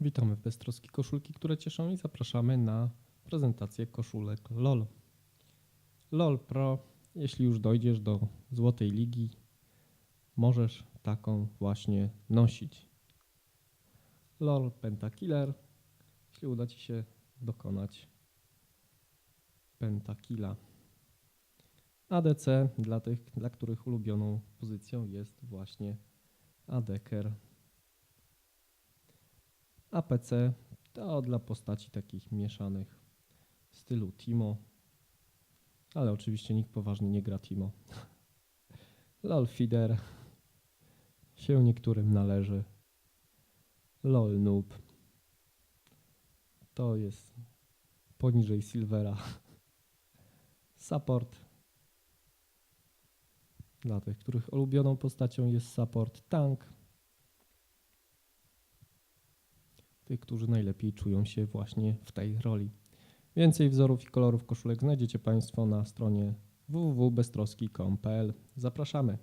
Witamy w Beztroski Koszulki, które cieszą i zapraszamy na prezentację koszulek LOL. LOL Pro, jeśli już dojdziesz do Złotej Ligi, możesz taką właśnie nosić. LOL Pentakiller, jeśli uda Ci się dokonać Pentakilla. ADC dla tych, dla których ulubioną pozycją jest właśnie ADKer. APC to dla postaci takich mieszanych w stylu Timo, ale oczywiście nikt poważnie nie gra Timo. LOL Feeder się niektórym należy. LOL Noob to jest poniżej Silvera. Support dla tych, których ulubioną postacią jest support tank. Tych, którzy najlepiej czują się właśnie w tej roli. Więcej wzorów i kolorów koszulek znajdziecie Państwo na stronie www.beztroski.com.pl. Zapraszamy.